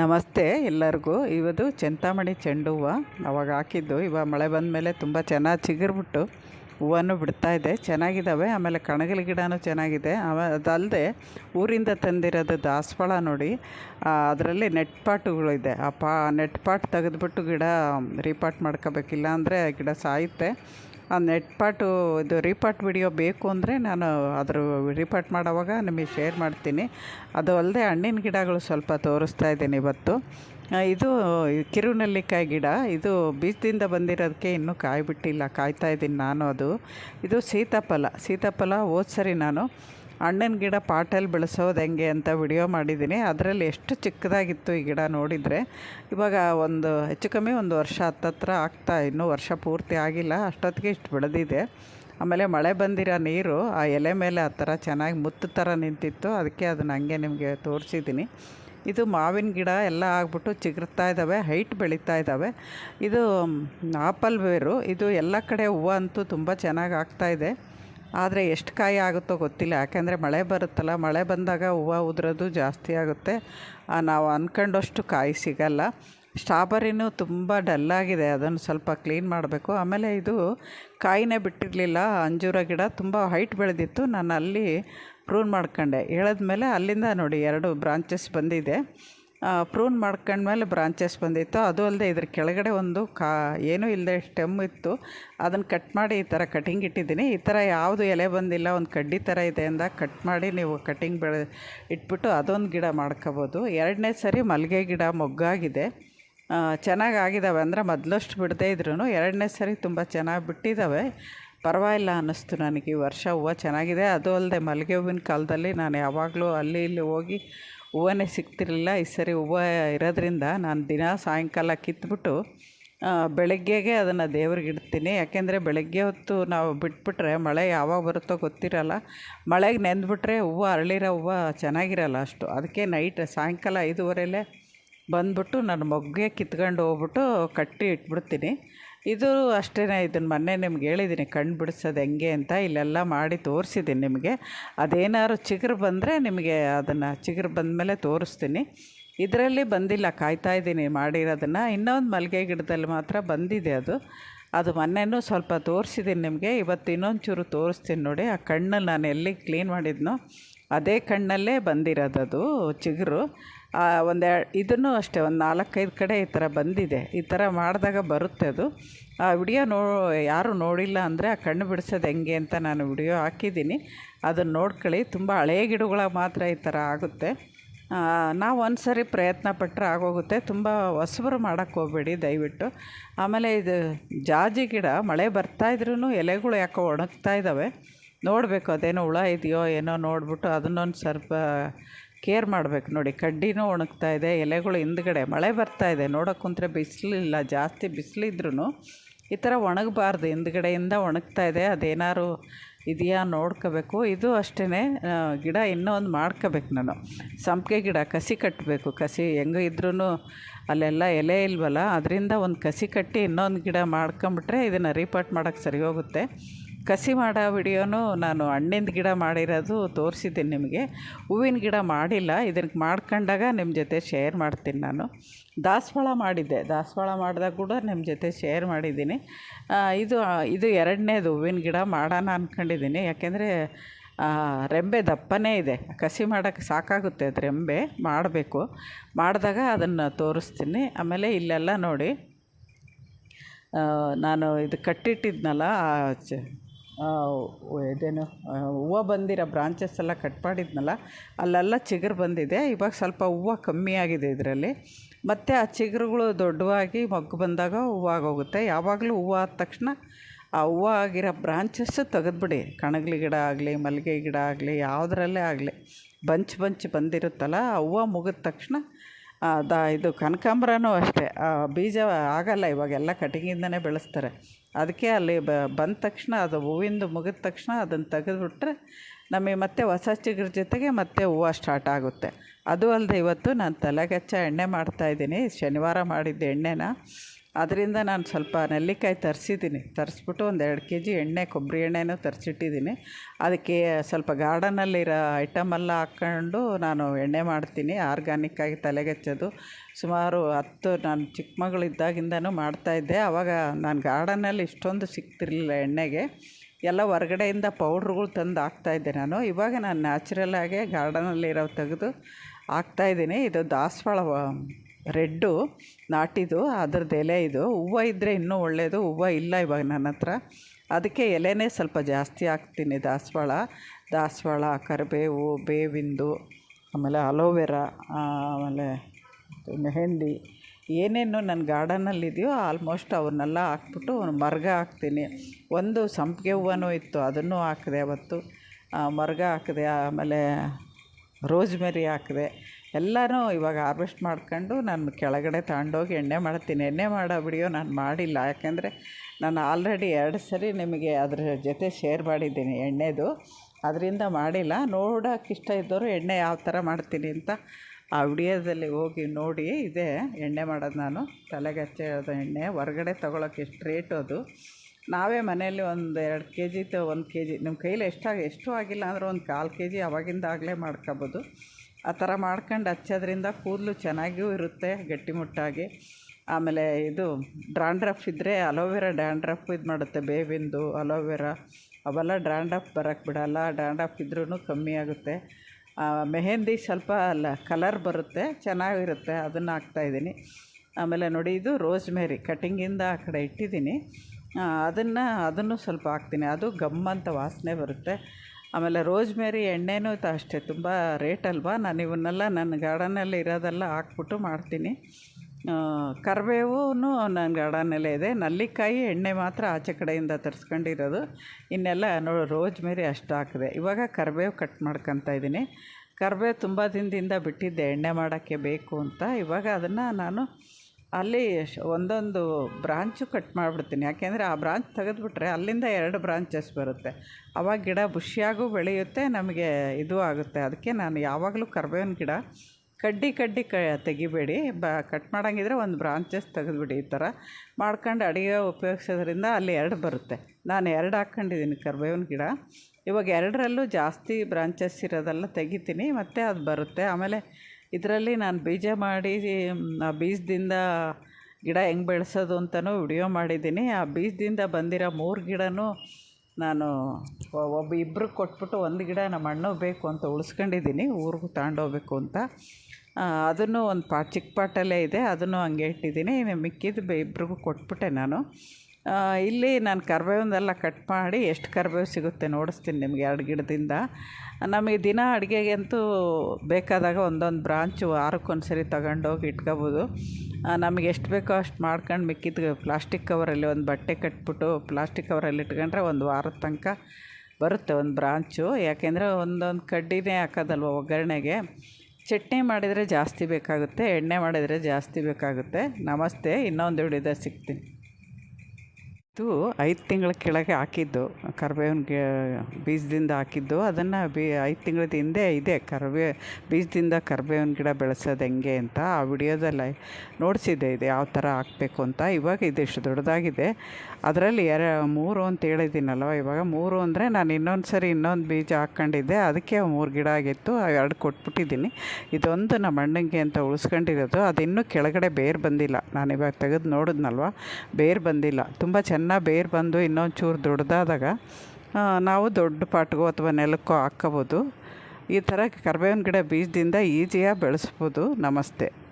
ನಮಸ್ತೆ ಎಲ್ಲರಿಗೂ. ಇವತ್ತು ಚಿಂತಾಮಣಿ ಚೆಂಡು ಹೂವು ಅವಾಗ ಹಾಕಿದ್ದು. ಇವಾಗ ಮಳೆ ಬಂದ ಮೇಲೆ ತುಂಬ ಚೆನ್ನಾಗಿ ಚಿಗುರ್ಬಿಟ್ಟು ಹೂವನ್ನು ಬಿಡ್ತಾ ಇದೆ. ಚೆನ್ನಾಗಿದ್ದಾವೆ ಆಮೇಲೆ ಕಣಗಿಲ ಗಿಡನೂ ಚೆನ್ನಾಗಿದೆ. ಆಮೇಲೆ ಅದಲ್ಲದೆ ಊರಿಂದ ತಂದಿರೋದು ದಾಸವಾಳ ನೋಡಿ ಅದರಲ್ಲಿ ನೆಟ್ ಇದೆ. ಆ ಪಾ ನೆಟ್ ಪಾಟ್ ತೆಗೆದ್ಬಿಟ್ಟು ಗಿಡ ರೀಪಾಟ್ ಮಾಡ್ಕೋಬೇಕಿಲ್ಲ ಅಂದರೆ ಗಿಡ ಸಾಯುತ್ತೆ. ಆ ನೆಟ್ ಪಾಟು, ಇದು ರೀಪಾಟ್ ವಿಡಿಯೋ ಬೇಕು ಅಂದರೆ ನಾನು ಅದ್ರ ರೀಪಾಟ್ ಮಾಡೋವಾಗ ನಿಮಗೆ ಶೇರ್ ಮಾಡ್ತೀನಿ. ಅದು ಅಲ್ಲದೆ ಹಣ್ಣಿನ ಗಿಡಗಳು ಸ್ವಲ್ಪ ತೋರಿಸ್ತಾ ಇದ್ದೀನಿ ಇವತ್ತು. ಇದು ಕಿರುನಲ್ಲಿಕಾಯಿ ಗಿಡ. ಇದು ಬೀಜದಿಂದ ಬಂದಿರೋದಕ್ಕೆ ಇನ್ನೂ ಕಾಯಿ ಬಿಟ್ಟಿಲ್ಲ ಕಾಯ್ತಾ ಇದ್ದೀನಿ ನಾನು ಅದು. ಇದು ಸೀತಾಫಲ. ಸೀತಾಫಲ ಹೋದ್ಸರಿ ನಾನು ಹಣ್ಣಿನ ಗಿಡ ಪಾಟಲ್ಲಿ ಬೆಳೆಸೋದು ಹೆಂಗೆ ಅಂತ ವಿಡಿಯೋ ಮಾಡಿದ್ದೀನಿ. ಅದರಲ್ಲಿ ಎಷ್ಟು ಚಿಕ್ಕದಾಗಿತ್ತು ಈ ಗಿಡ ನೋಡಿದರೆ ಇವಾಗ ಒಂದು ಹೆಚ್ಚು ಕಮ್ಮಿ ಒಂದು ವರ್ಷ ಹತ್ತತ್ರ ಆಗ್ತಾ ಇನ್ನೂ ವರ್ಷ ಪೂರ್ತಿ ಆಗಿಲ್ಲ. ಅಷ್ಟೊತ್ತಿಗೆ ಇಷ್ಟು ಬೆಳೆದಿದೆ. ಆಮೇಲೆ ಮಳೆ ಬಂದಿರೋ ನೀರು ಆ ಎಲೆ ಮೇಲೆ ಆ ಥರ ಚೆನ್ನಾಗಿ ಮುತ್ತು ಥರ ನಿಂತಿತ್ತು. ಅದಕ್ಕೆ ಅದನ್ನು ಹಂಗೆ ನಿಮಗೆ ತೋರಿಸಿದ್ದೀನಿ. ಇದು ಮಾವಿನ ಗಿಡ ಎಲ್ಲ ಆಗ್ಬಿಟ್ಟು ಚಿಗುರ್ತಾ ಇದ್ದಾವೆ, ಹೈಟ್ ಬೆಳೀತಾ ಇದ್ದಾವೆ. ಇದು ಆಪಲ್ ಬೇರು ಇದು ಎಲ್ಲ ಕಡೆ ಹೂವು ಅಂತೂ ತುಂಬ ಚೆನ್ನಾಗಿ ಆಗ್ತಾ ಇದೆ. ಆದರೆ ಎಷ್ಟು ಕಾಯಿ ಆಗುತ್ತೋ ಗೊತ್ತಿಲ್ಲ. ಯಾಕೆಂದರೆ ಮಳೆ ಬರುತ್ತಲ್ಲ, ಮಳೆ ಬಂದಾಗ ಹೂವು ಉದುರೋದು ಜಾಸ್ತಿ ಆಗುತ್ತೆ. ನಾವು ಅಂದ್ಕೊಂಡಷ್ಟು ಕಾಯಿ ಸಿಗಲ್ಲ. ಸ್ಟ್ರಾಬೆರಿನೂ ತುಂಬ ಡಲ್ಲಾಗಿದೆ ಅದನ್ನು ಸ್ವಲ್ಪ ಕ್ಲೀನ್ ಮಾಡಬೇಕು. ಆಮೇಲೆ ಇದು ಕಾಯಿನೇ ಬಿಟ್ಟಿರಲಿಲ್ಲ, ಅಂಜೂರ ಗಿಡ ತುಂಬ ಹೈಟ್ ಬೆಳೆದಿತ್ತು. ನಾನು ಅಲ್ಲಿ ಪ್ರೂನ್ ಮಾಡ್ಕೊಂಡೆ. ಮೇಲೆ ಅಲ್ಲಿಂದ ನೋಡಿ ಎರಡು ಬ್ರಾಂಚಸ್ ಬಂದಿದೆ. ಪ್ರೂನ್ ಮಾಡ್ಕೊಂಡ್ಮೇಲೆ ಬ್ರಾಂಚಸ್ ಬಂದಿತ್ತು. ಅದು ಅಲ್ಲದೆ ಇದ್ರ ಕೆಳಗಡೆ ಒಂದು ಕಾ, ಏನೂ ಇಲ್ಲದೆ ಸ್ಟೆಮ್ ಇತ್ತು. ಅದನ್ನು ಕಟ್ ಮಾಡಿ ಈ ಥರ ಕಟಿಂಗ್ ಇಟ್ಟಿದ್ದೀನಿ. ಈ ಥರ ಯಾವುದು ಎಲೆ ಬಂದಿಲ್ಲ, ಒಂದು ಕಡ್ಡಿ ಥರ ಇದೆ ಅಂದ ಕಟ್ ಮಾಡಿ ನೀವು ಕಟಿಂಗ್ ಬೆಳೆ, ಇಟ್ಬಿಟ್ಟು ಅದೊಂದು ಗಿಡ ಮಾಡ್ಕೋಬೋದು. ಎರಡನೇ ಸರಿ ಮಲ್ಲಿಗೆ ಗಿಡ ಮೊಗ್ಗಾಗಿದೆ. ಚೆನ್ನಾಗಿ ಆಗಿದ್ದಾವೆ ಅಂದರೆ ಮೊದಲಷ್ಟು ಬಿಡದೇ ಇದ್ರೂ ಎರಡನೇ ಸರಿ ತುಂಬ ಚೆನ್ನಾಗಿ ಬಿಟ್ಟಿದ್ದಾವೆ ಪರವಾಗಿಲ್ಲ ಅನ್ನಿಸ್ತು ನನಗೆ ಈ ವರ್ಷ ಹೂವು ಚೆನ್ನಾಗಿದೆ. ಅದು ಅಲ್ಲದೆ ಮಲ್ಲಿಗೆ ಹೂವಿನ ಕಾಲದಲ್ಲಿ ನಾನು ಯಾವಾಗಲೂ ಅಲ್ಲಿ ಇಲ್ಲಿ ಹೋಗಿ ಹೂವನೇ ಸಿಗ್ತಿರಲಿಲ್ಲ. ಈ ಸರಿ ಹೂವು ಇರೋದ್ರಿಂದ ನಾನು ದಿನ ಸಾಯಂಕಾಲ ಕಿತ್ಬಿಟ್ಟು ಬೆಳಗ್ಗೆಗೆ ಅದನ್ನು ದೇವ್ರಿಗೆ ಇಡ್ತೀನಿ. ಯಾಕೆಂದರೆ ಬೆಳಗ್ಗೆ ಹೊತ್ತು ನಾವು ಬಿಟ್ಬಿಟ್ರೆ ಮಳೆ ಯಾವಾಗ ಬರುತ್ತೋ ಗೊತ್ತಿರಲ್ಲ. ಮಳೆಗೆ ನೆಂದ್ಬಿಟ್ರೆ ಹೂವು, ಅರಳಿರೋ ಹೂವು ಚೆನ್ನಾಗಿರಲ್ಲ ಅಷ್ಟು. ಅದಕ್ಕೆ ನೈಟ್ ಸಾಯಂಕಾಲ ಐದೂವರೆಲೇ ಬಂದ್ಬಿಟ್ಟು ನಾನು ಮೊಗ್ಗೆ ಕಿತ್ಕೊಂಡು ಹೋಗ್ಬಿಟ್ಟು ಕಟ್ಟಿ ಇಟ್ಬಿಡ್ತೀನಿ. ಇದು ಅಷ್ಟೇ ಇದನ್ನು ಮೊನ್ನೆ ನಿಮ್ಗೆ ಹೇಳಿದ್ದೀನಿ ಕಣ್ಣು ಬಿಡಿಸೋದು ಹೆಂಗೆ ಅಂತ ಇಲ್ಲೆಲ್ಲ ಮಾಡಿ ತೋರಿಸಿದ್ದೀನಿ ನಿಮಗೆ. ಅದೇನಾದ್ರು ಚಿಗುರು ಬಂದರೆ ನಿಮಗೆ ಅದನ್ನು ಚಿಗುರು ಬಂದಮೇಲೆ ತೋರಿಸ್ತೀನಿ. ಇದರಲ್ಲಿ ಬಂದಿಲ್ಲ, ಕಾಯ್ತಾ ಇದ್ದೀನಿ ಮಾಡಿರೋದನ್ನು. ಇನ್ನೊಂದು ಮಲ್ಲಿಗೆ ಗಿಡದಲ್ಲಿ ಮಾತ್ರ ಬಂದಿದೆ ಅದು. ಅದು ಮೊನ್ನೆನೂ ಸ್ವಲ್ಪ ತೋರಿಸಿದ್ದೀನಿ ನಿಮಗೆ, ಇವತ್ತು ಇನ್ನೊಂದು ಚೂರು ತೋರಿಸ್ತೀನಿ ನೋಡಿ. ಆ ಕಣ್ಣು ನಾನು ಎಲ್ಲಿ ಕ್ಲೀನ್ ಮಾಡಿದ್ನೋ, ಅದೇ ಕಣ್ಣಲ್ಲೇ ಬಂದಿರೋದು ಅದು ಚಿಗುರು. ಒಂದು ಇದನ್ನು ಅಷ್ಟೇ, ಒಂದು ನಾಲ್ಕೈದು ಕಡೆ ಈ ಥರ ಬಂದಿದೆ. ಈ ಥರ ಮಾಡಿದಾಗ ಬರುತ್ತೆ ಅದು. ಆ ವಿಡಿಯೋ ನೋ, ಯಾರು ನೋಡಿಲ್ಲ ಅಂದರೆ ಆ ಕಣ್ಣು ಬಿಡಿಸೋದು ಹೆಂಗೆ ಅಂತ ನಾನು ವಿಡಿಯೋ ಹಾಕಿದ್ದೀನಿ. ಅದನ್ನು ನೋಡ್ಕೊಳ್ಳಿ. ತುಂಬ ಹಳೆಯ ಗಿಡಗಳ ಮಾತ್ರ ಈ ಥರ ಆಗುತ್ತೆ. ನಾವು ಒಂದು ಸರಿ ಪ್ರಯತ್ನ ಪಟ್ಟರೆ ಆಗೋಗುತ್ತೆ. ತುಂಬ ಹೊಸಬರು ಮಾಡೋಕ್ಕೆ ಹೋಗಬೇಡಿ ದಯವಿಟ್ಟು. ಆಮೇಲೆ ಇದು ಜಾಜಿ ಗಿಡ, ಮಳೆ ಬರ್ತಾ ಇದ್ರೂ ಎಲೆಗಳು ಯಾಕೋ ಒಣಗ್ತಾ ಇದ್ದಾವೆ ನೋಡಬೇಕು ಅದೇನೋ ಹುಳ ಇದೆಯೋ ಏನೋ ನೋಡಿಬಿಟ್ಟು ಅದನ್ನೊಂದು ಸ್ವಲ್ಪ ಕೇರ್ ಮಾಡಬೇಕು ನೋಡಿ. ಕಡ್ಡಿನೂ ಒಣಗ್ತಾ ಇದೆ, ಎಲೆಗಳು ಹಿಂದ್ಗಡೆ. ಮಳೆ ಬರ್ತಾ ಇದೆ. ನೋಡೋಕೆ ಬಿಸಿಲಿಲ್ಲ, ಜಾಸ್ತಿ ಬಿಸಿಲಿದ್ರೂ ಈ ಥರ ಒಣಗಬಾರ್ದು. ಹಿಂದ್ಗಡೆಯಿಂದ ಒಣಗ್ತಾ ಇದೆ. ಅದೇನಾರು ಇದೆಯಾ ನೋಡ್ಕೋಬೇಕು. ಇದು ಅಷ್ಟೇ ಗಿಡ ಇನ್ನೂ ಒಂದು ಮಾಡ್ಕೋಬೇಕು ನಾನು. ಸಂಪಿಗೆ ಗಿಡ, ಕಸಿ ಕಟ್ಟಬೇಕು ಕಸಿ ಹೆಂಗೆ ಇದ್ರೂ ಅಲ್ಲೆಲ್ಲ ಎಲೆ ಇಲ್ವಲ್ಲ, ಅದರಿಂದ ಒಂದು ಕಸಿ ಕಟ್ಟಿ ಇನ್ನೊಂದು ಗಿಡ ಮಾಡ್ಕೊಂಬಿಟ್ರೆ ಇದನ್ನು ರೀಪಾಟ್ ಮಾಡೋಕ್ಕೆ ಸರಿ ಹೋಗುತ್ತೆ. ಕಸಿ ಮಾಡೋ ವಿಡಿಯೋನೂ ನಾನು ಹಣ್ಣಿಂದ ಗಿಡ ಮಾಡಿರೋದು ತೋರಿಸಿದ್ದೀನಿ ನಿಮಗೆ. ಹೂವಿನ ಗಿಡ ಮಾಡಿಲ್ಲ ಇದನ್ನು ಮಾಡ್ಕೊಂಡಾಗ ನಿಮ್ಮ ಜೊತೆ ಶೇರ್ ಮಾಡ್ತೀನಿ ನಾನು. ದಾಸವಾಳ ಮಾಡಿದ್ದೆ. ದಾಸವಾಳ ಮಾಡಿದಾಗ ಕೂಡ ನಿಮ್ಮ ಜೊತೆ ಶೇರ್ ಮಾಡಿದ್ದೀನಿ. ಇದು ಇದು ಎರಡನೇದು ಹೂವಿನ ಗಿಡ ಮಾಡೋಣ ಅಂದ್ಕೊಂಡಿದ್ದೀನಿ ಯಾಕೆಂದರೆ ರೆಂಬೆ ದಪ್ಪನೇ ಇದೆ. ಕಸಿ ಮಾಡೋಕ್ಕೆ ಸಾಕಾಗುತ್ತೆ ಅದು ರೆಂಬೆ, ಮಾಡಬೇಕು. ಮಾಡಿದಾಗ ಅದನ್ನು ತೋರಿಸ್ತೀನಿ. ಆಮೇಲೆ ಇಲ್ಲೆಲ್ಲ ನೋಡಿ ನಾನು ಇದು ಕಟ್ಟಿಟ್ಟಿದ್ನಲ್ಲ ಇದೇನು ಹೂವು ಬಂದಿರೋ ಬ್ರಾಂಚಸ್ ಎಲ್ಲ ಕಟ್ ಮಾಡಿದ್ನಲ್ಲ, ಅಲ್ಲೆಲ್ಲ ಚಿಗುರು ಬಂದಿದೆ. ಇವಾಗ ಸ್ವಲ್ಪ ಹೂವು ಕಮ್ಮಿ ಆಗಿದೆ ಇದರಲ್ಲಿ. ಮತ್ತು ಆ ಚಿಗುರುಗಳು ದೊಡ್ಡವಾಗಿ ಮಗ್ಗು ಬಂದಾಗ ಹೂವಾಗೋಗುತ್ತೆ ಯಾವಾಗಲೂ ಹೂವು ಆದ ತಕ್ಷಣ ಆ ಹೂವು ಆಗಿರೋ ಬ್ರಾಂಚಸ್ಸು ತೆಗೆದ್ಬಿಡಿ. ಕಣಗಲಿ ಗಿಡ ಆಗಲಿ, ಮಲ್ಲಿಗೆ ಗಿಡ ಆಗಲಿ, ಯಾವುದ್ರಲ್ಲೇ ಆಗಲಿ, ಬಂಚ್ ಬಂಚ್ ಬಂದಿರುತ್ತಲ್ಲ, ಆ ಹೂವು ಮುಗಿದ ತಕ್ಷಣ ದ, ಇದು ಕನಕಾಂಬರನೂ ಅಷ್ಟೇ. ಬೀಜ ಆಗಲ್ಲ, ಇವಾಗೆಲ್ಲ ಕಟಿಂಗಿಂದನೇ ಬೆಳೆಸ್ತಾರೆ. ಅದಕ್ಕೆ ಅಲ್ಲಿ ಬ, ಬಂದ ತಕ್ಷಣ, ಅದು ಹೂವಿಂದು ಮುಗಿದ ತಕ್ಷಣ ಅದನ್ನು ತೆಗೆದುಬಿಟ್ರೆ ನಮಗೆ ಮತ್ತೆ ಹೊಸ ಚಿಗುರು ಜೊತೆಗೆ ಮತ್ತೆ ಹೂವು ಸ್ಟಾರ್ಟ್ ಆಗುತ್ತೆ. ಅದು ಅಲ್ಲದೆ ಇವತ್ತು ನಾನು ತಲೆಗಚ್ಚ ಎಣ್ಣೆ ಮಾಡ್ತಾಯಿದ್ದೀನಿ ಶನಿವಾರ ಮಾಡಿದ್ದ ಎಣ್ಣೆನ ಅದರಿಂದ ನಾನು ಸ್ವಲ್ಪ ನೆಲ್ಲಿಕಾಯಿ ತರಿಸಿದ್ದೀನಿ. ತರಿಸ್ಬಿಟ್ಟು ಒಂದು ಎರಡು ಕೆ ಜಿ ಎಣ್ಣೆ, ಕೊಬ್ಬರಿ ಎಣ್ಣೆನೂ ತರಿಸಿಟ್ಟಿದ್ದೀನಿ. ಅದಕ್ಕೆ ಸ್ವಲ್ಪ ಗಾರ್ಡನಲ್ಲಿರೋ ಐಟಮೆಲ್ಲ ಹಾಕ್ಕೊಂಡು ನಾನು ಎಣ್ಣೆ ಮಾಡ್ತೀನಿ. ಆರ್ಗಾನಿಕ್ಕಾಗಿ ತಲೆಗೆಚ್ಚೋದು. ಸುಮಾರು ಹತ್ತು, ನಾನು ಚಿಕ್ಕ ಮಗಳಿದ್ದಾಗಿಂದನೂ ಮಾಡ್ತಾಯಿದ್ದೆ ಆವಾಗ ನಾನು ಗಾರ್ಡನಲ್ಲಿ ಇಷ್ಟೊಂದು ಸಿಕ್ತಿರಲಿಲ್ಲ ಎಣ್ಣೆಗೆ. ಎಲ್ಲ ಹೊರಗಡೆಯಿಂದ ಪೌಡ್ರುಗಳು ತಂದು ಹಾಕ್ತಾಯಿದ್ದೆ ನಾನು. ಇವಾಗ ನಾನು ನ್ಯಾಚುರಲ್ಲಾಗೆ ಗಾರ್ಡನಲ್ಲಿರೋ ತೆಗೆದು ಹಾಕ್ತಾಯಿದ್ದೀನಿ ಇದು ದಾಸವಾಳ ರೆಡ್ಡು ನಾಟಿದು ಅದ್ರದ್ದು ಎಲೆ ಇದು. ಹೂವು ಇದ್ದರೆ ಇನ್ನೂ ಒಳ್ಳೆಯದು ಹೂವು ಇಲ್ಲ ಇವಾಗ ನನ್ನ ಹತ್ರ. ಅದಕ್ಕೆ ಎಲೆನೇ ಸ್ವಲ್ಪ ಜಾಸ್ತಿ ಹಾಕ್ತೀನಿ. ದಾಸವಾಳ ದಾಸವಾಳ, ಕರಿಬೇವು, ಬೇವಿಂದು, ಆಮೇಲೆ ಅಲೋವೆರಾ ಆಮೇಲೆ ಮೆಹೆಂದಿ. ಏನೇನು ನನ್ನ ಗಾರ್ಡನಲ್ಲಿದೆಯೋ ಆಲ್ಮೋಸ್ಟ್ ಅವನ್ನೆಲ್ಲ ಹಾಕ್ಬಿಟ್ಟು ಮರ್ಗ ಹಾಕ್ತೀನಿ. ಒಂದು ಸಂಪಿಗೆ ಹೂವನೂ ಇತ್ತು, ಅದನ್ನು ಹಾಕಿದೆ ಅವತ್ತು. ಮರ್ಗ ಹಾಕಿದೆ, ಆಮೇಲೆ ರೋಸ್ಮೆರಿ ಹಾಕಿದೆ. ಎಲ್ಲನೂ ಇವಾಗ ಹಾರ್ವೆಸ್ಟ್ ಮಾಡ್ಕೊಂಡು ನಾನು ಕೆಳಗಡೆ ತಗೊಂಡೋಗಿ ಎಣ್ಣೆ ಮಾಡ್ತೀನಿ. ಎಣ್ಣೆ ಮಾಡೋ ವಿಡಿಯೋ ನಾನು ಮಾಡಿಲ್ಲ. ಯಾಕೆಂದರೆ ನಾನು ಆಲ್ರೆಡಿ ಎರಡು ಸರಿ ನಿಮಗೆ ಅದ್ರ ಜೊತೆ ಶೇರ್ ಮಾಡಿದ್ದೀನಿ ಎಣ್ಣೆದು. ಅದರಿಂದ ಮಾಡಿಲ್ಲ. ನೋಡೋಕೆ ಇಷ್ಟ ಇದ್ದವರು ಎಣ್ಣೆ ಯಾವ ಥರ ಮಾಡ್ತೀನಿ ಅಂತ ಆ ವಿಡಿಯೋದಲ್ಲಿ ಹೋಗಿ ನೋಡಿ ಇದೆ ಎಣ್ಣೆ ಮಾಡೋದು ನಾನು. ತಲೆಗೆ ಹಚ್ಚೋದು ಎಣ್ಣೆ. ಹೊರಗಡೆ ತೊಗೊಳಕ್ಕೆ ಎಷ್ಟು ರೇಟ್ ಅದು. ನಾವೇ ಮನೆಯಲ್ಲಿ ಒಂದು ಎರಡು ಕೆ ಜಿ ತ ಒಂದು ಕೆ ಜಿ ನಿಮ್ಮ ಕೈಲಿ ಎಷ್ಟಾಗಿ, ಎಷ್ಟು ಆಗಿಲ್ಲ ಅಂದರೆ ಒಂದು ಕಾಲು ಕೆ ಜಿ ಅವಾಗಿಂದಾಗಲೇ ಮಾಡ್ಕೊಬೋದು. ಆ ಥರ ಮಾಡ್ಕೊಂಡು ಹಚ್ಚೋದ್ರಿಂದ ಕೂದಲು ಚೆನ್ನಾಗಿಯೂ ಇರುತ್ತೆ ಗಟ್ಟಿಮುಟ್ಟಾಗಿ ಆಮೇಲೆ ಇದು ಡ್ರಾಂಡ್ರಫ್ ಇದ್ದರೆ ಅಲೋವೆರಾ ಡ್ಯಾಂಡ್ರಫ್ ಇದು ಮಾಡುತ್ತೆ, ಬೇವಿಂದು, ಅಲೋವೆರಾ. ಅವೆಲ್ಲ ಡ್ರಾಂಡ್ರಫ್ ಬರೋಕ್ಕೆ ಬಿಡೋಲ್ಲ ಡ್ಯಾಂಡ್ರಫ್ ಇದ್ರೂ ಕಮ್ಮಿ ಆಗುತ್ತೆ. ಮೆಹೆಂದಿ ಸ್ವಲ್ಪ ಅಲ್ಲ, ಕಲರ್ ಬರುತ್ತೆ, ಚೆನ್ನಾಗಿರುತ್ತೆ, ಅದನ್ನು ಹಾಕ್ತಾಯಿದ್ದೀನಿ ಆಮೇಲೆ ನೋಡಿ, ಇದು ರೋಸ್ಮೇರಿ, ಕಟಿಂಗಿಂದ ಆ ಕಡೆ ಇಟ್ಟಿದ್ದೀನಿ. ಅದನ್ನು ಅದನ್ನು ಸ್ವಲ್ಪ ಹಾಕ್ತೀನಿ. ಅದು ಗಮ್ ಅಂತ ವಾಸನೆ ಬರುತ್ತೆ. ಆಮೇಲೆ ರೋಸ್ಮೇರಿ ಎಣ್ಣೆನೂ ಅಷ್ಟೇ ತುಂಬ ರೇಟ್ ಅಲ್ವಾ? ನಾನು ಇವನ್ನೆಲ್ಲ ನನ್ನ ಗಾರ್ಡನಲ್ಲಿ ಇರೋದೆಲ್ಲ ಹಾಕ್ಬಿಟ್ಟು ಮಾಡ್ತೀನಿ. ಕರಿಬೇವು ನನ್ನ ಗಾರ್ಡನಲ್ಲೇ ಇದೆ. ನಲ್ಲಿಕಾಯಿ ಎಣ್ಣೆ ಮಾತ್ರ ಆಚೆ ಕಡೆಯಿಂದ ತರಿಸ್ಕೊಂಡಿರೋದು. ಇನ್ನೆಲ್ಲ ನೋ ರೋಸ್ಮೇರಿ ಅಷ್ಟು ಹಾಕಿದೆ. ಇವಾಗ ಕರಿಬೇವು ಕಟ್ ಮಾಡ್ಕೊತಾ ಇದ್ದೀನಿ. ಕರಿಬೇವು ತುಂಬ ದಿನದಿಂದ ಬಿಟ್ಟಿದ್ದೆ, ಎಣ್ಣೆ ಮಾಡೋಕ್ಕೆ ಬೇಕು ಅಂತ. ಇವಾಗ ಅದನ್ನು ನಾನು ಅಲ್ಲಿ ಒಂದೊಂದು ಬ್ರಾಂಚು ಕಟ್ ಮಾಡಿಬಿಡ್ತೀನಿ. ಯಾಕೆಂದರೆ ಆ ಬ್ರಾಂಚ್ ತೆಗೆದುಬಿಟ್ರೆ ಅಲ್ಲಿಂದ ಎರಡು ಬ್ರಾಂಚಸ್ ಬರುತ್ತೆ. ಆವಾಗ ಗಿಡ ಬುಷಿಯಾಗೂ ಬೆಳೆಯುತ್ತೆ, ನಮಗೆ ಇದು ಆಗುತ್ತೆ. ಅದಕ್ಕೆ ನಾನು ಯಾವಾಗಲೂ ಕರ್ಬೇವಿನ ಗಿಡ ಕಡ್ಡಿ ಕಡ್ಡಿ ಕ ತೆಗಿಬೇಡಿ. ಬ ಕಟ್ ಮಾಡೋಂಗಿದ್ರೆ ಒಂದು ಬ್ರಾಂಚಸ್ ತೆಗೆದುಬಿಡಿ ಈ ಥರ ಮಾಡ್ಕೊಂಡು ಅಡುಗೆ ಉಪಯೋಗಿಸೋದ್ರಿಂದ ಅಲ್ಲಿ ಎರಡು ಬರುತ್ತೆ. ನಾನು ಎರಡು ಹಾಕ್ಕೊಂಡಿದ್ದೀನಿ ಕರ್ಬೇವಿನ ಗಿಡ. ಇವಾಗ ಎರಡರಲ್ಲೂ ಜಾಸ್ತಿ ಬ್ರಾಂಚಸ್ ಇರೋದೆಲ್ಲ ತೆಗಿತೀನಿ, ಮತ್ತು ಅದು ಬರುತ್ತೆ. ಆಮೇಲೆ ಇದರಲ್ಲಿ ನಾನು ಬೀಜ ಮಾಡಿ ಆ ಬೀಜದಿಂದ ಗಿಡ ಹೆಂಗೆ ಬೆಳೆಸೋದು ಅಂತಲೂ ವಿಡಿಯೋ ಮಾಡಿದ್ದೀನಿ. ಆ ಬೀಜದಿಂದ ಬಂದಿರೋ ಮೂರು ಗಿಡನೂ ನಾನು ಒಬ್ಬ ಇಬ್ಬರು ಕೊಟ್ಬಿಟ್ಟು ಒಂದು ಗಿಡ ನಮ್ಮ ಅಣ್ಣ ಬೇಕು ಅಂತ ಉಳಿಸ್ಕೊಂಡಿದ್ದೀನಿ, ಊರಿಗೂ ತಗೊಂಡೋಗ್ಬೇಕು ಅಂತ. ಅದನ್ನು ಒಂದು ಪಾಟ್ ಚಿಕ್ಕ ಪಾಟಲ್ಲೇ ಇದೆ, ಅದನ್ನು ಹಂಗೆ ಇಟ್ಟಿದ್ದೀನಿ. ಮಿಕ್ಕಿದ್ದು ಬೆ, ಇಬ್ರಿಗೂ ಕೊಟ್ಬಿಟ್ಟೆ ನಾನು. ಇಲ್ಲಿ ನಾನು ಕರ್ಬೇವಿಂದೆಲ್ಲ ಕಟ್ ಮಾಡಿ ಎಷ್ಟು ಕರ್ಬೇವು ಸಿಗುತ್ತೆ ನೋಡಿಸ್ತೀನಿ ನಿಮಗೆ ಎರಡು ಗಿಡದಿಂದ. ನಮಗೆ ದಿನ ಅಡುಗೆಗೆ ಅಂತೂ ಬೇಕಾದಾಗ ಒಂದೊಂದು ಬ್ರಾಂಚು ವಾರಕ್ಕೊಂದು ಸರಿ ತಗೊಂಡೋಗಿ ಇಟ್ಕೋಬೋದು. ನಮಗೆ ಎಷ್ಟು ಬೇಕೋ ಅಷ್ಟು ಮಾಡ್ಕೊಂಡು ಮಿಕ್ಕಿದ್ದು ಪ್ಲಾಸ್ಟಿಕ್ ಕವರಲ್ಲಿ ಒಂದು ಬಟ್ಟೆ ಕಟ್ಬಿಟ್ಟು ಪ್ಲಾಸ್ಟಿಕ್ ಕವರಲ್ಲಿ ಇಟ್ಕೊಂಡ್ರೆ ಒಂದು ವಾರದ ತನಕ ಬರುತ್ತೆ ಒಂದು ಬ್ರಾಂಚು. ಯಾಕೆಂದರೆ ಒಂದೊಂದು ಕಡ್ಡಿನೇ ಹಾಕೋದಲ್ವ ಒಗ್ಗರಣೆಗೆ. ಚಟ್ನಿ ಮಾಡಿದರೆ ಜಾಸ್ತಿ ಬೇಕಾಗುತ್ತೆ, ಎಣ್ಣೆ ಮಾಡಿದರೆ ಜಾಸ್ತಿ ಬೇಕಾಗುತ್ತೆ. ನಮಸ್ತೆ, ಇನ್ನೊಂದು ಹಿಡಿದ ಸಿಗ್ತೀನಿ. ಇದು ಐದು ತಿಂಗಳ ಕೆಳಗೆ ಹಾಕಿದ್ದು. ಕರಿಬೇವಿನ ಬೀಜದಿಂದ ಹಾಕಿದ್ದು. ಅದನ್ನು ಬಿ, ಐದು ತಿಂಗಳದ ಹಿಂದೆ ಇದೆ. ಕರಿಬೇ, ಬೀಜದಿಂದ ಕರಿಬೇವಿನ ಗಿಡ ಬೆಳೆಸೋದು ಹೆಂಗೆ ಅಂತ ಆ ವಿಡಿಯೋದಲ್ಲಿ ನೋಡಿಸಿದೆ ಇದು ಯಾವ ಥರ ಹಾಕಬೇಕು ಅಂತ. ಇವಾಗ ಇದಿಷ್ಟು ದೊಡ್ಡದಾಗಿದೆ. ಅದರಲ್ಲಿ ಎರ, ಮೂರು ಅಂತ ಹೇಳಿದ್ದೀನಲ್ವ. ಇವಾಗ ಮೂರು ಅಂದರೆ ನಾನು ಇನ್ನೊಂದು ಸರಿ ಇನ್ನೊಂದು ಬೀಜ ಹಾಕ್ಕೊಂಡಿದ್ದೆ. ಅದಕ್ಕೆ ಮೂರು ಗಿಡ ಆಗಿತ್ತು. ಎರಡು ಕೊಟ್ಬಿಟ್ಟಿದ್ದೀನಿ. ಇದೊಂದು ನಮ್ಮ ಅಣ್ಣಂಗೆ ಅಂತ ಉಳಿಸ್ಕೊಂಡಿರೋದು. ಅದು ಇನ್ನೂ ಕೆಳಗಡೆ ಬೇರು ಬಂದಿಲ್ಲ. ನಾನು ಇವಾಗ ತೆಗೆದು ನೋಡಿದ್ನಲ್ವ? ಬೇರು ಬಂದಿಲ್ಲ. ತುಂಬ ಚೆನ್ನಾಗಿ ಬೇರು ಬಂದು ಇನ್ನೊಂಚೂರು ದೊಡ್ಡದಾದಾಗ ನಾವು ದೊಡ್ಡ ಪಾಟ್ಗೋ ಅಥವಾ ನೆಲಕ್ಕೋ ಹಾಕ್ಕೋಬೋದು ಈ ಥರ ಕರ್ಬೇವಿನ ಗಿಡ ಬೀಜದಿಂದ ಈಜಿಯಾಗಿ ಬೆಳೆಸ್ಬೋದು. ನಮಸ್ತೆ.